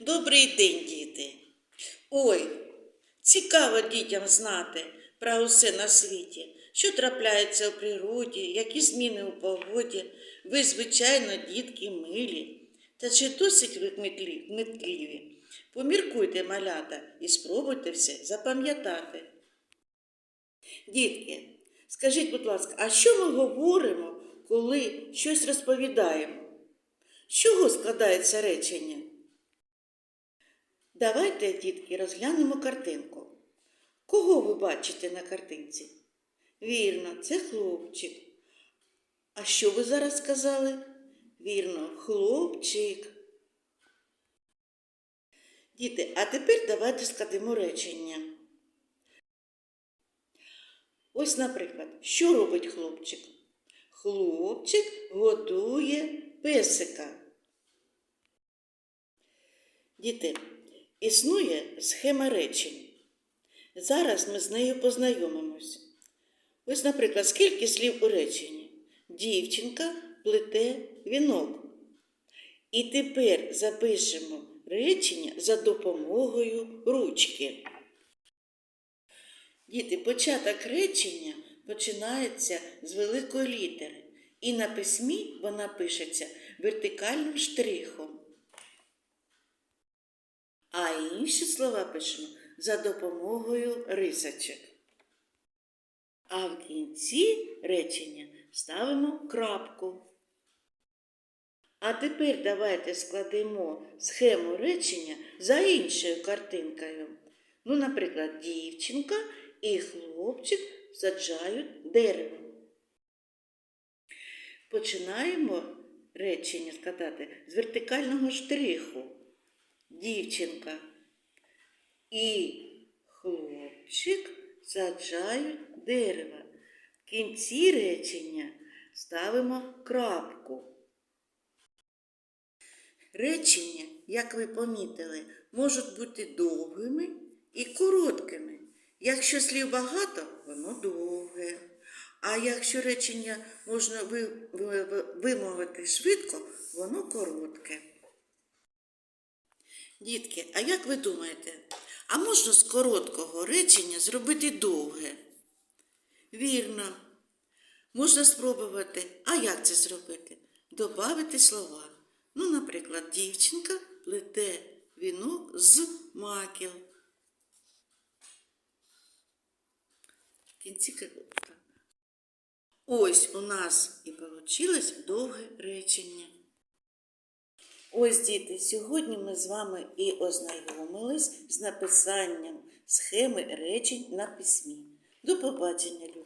Добрий день, діти. Ой, цікаво дітям знати про усе на світі, що трапляється у природі, які зміни у погоді. Ви, звичайно, дітки милі. Та чи досить ви кмітливі? Поміркуйте, малята, і спробуйте все запам'ятати. Дітки, скажіть, будь ласка, а що ми говоримо, коли щось розповідаємо? З чого складається речення? Давайте, дітки, розглянемо картинку. Кого ви бачите на картинці? Вірно, це хлопчик. А що ви зараз сказали? Вірно, хлопчик. Діти, а тепер давайте складемо речення. Ось, наприклад, що робить хлопчик? Хлопчик годує песика. Діти, існує схема речень. Зараз ми з нею познайомимось. Ось, наприклад, скільки слів у реченні? Дівчинка плете вінок. І тепер запишемо речення за допомогою ручки. Діти, початок речення починається з великої літери, і на письмі вона пишеться вертикальним штрихом. А інші слова пишемо за допомогою рисочок. А в кінці речення ставимо крапку. А тепер давайте складемо схему речення за іншою картинкою. Ну, наприклад, дівчинка і хлопчик саджають дерево. Починаємо речення складати з вертикального штриху. Дівчинка і хлопчик саджають дерево. В кінці речення ставимо крапку. Речення, як ви помітили, можуть бути довгими і короткими. Якщо слів багато, воно довге. А якщо речення можна ви- ви- ви- вимовити швидко, воно коротке. Дітки, а як ви думаєте, а можна з короткого речення зробити довге? Вірно. Можна спробувати. А як це зробити? Добавити слова. Ну, наприклад, дівчинка плете вінок з маків. В кінці крапка. Ось у нас і вийшло довге речення. Ось, діти, сьогодні ми з вами і ознайомились з написанням схеми речень на письмі. До побачення, любі!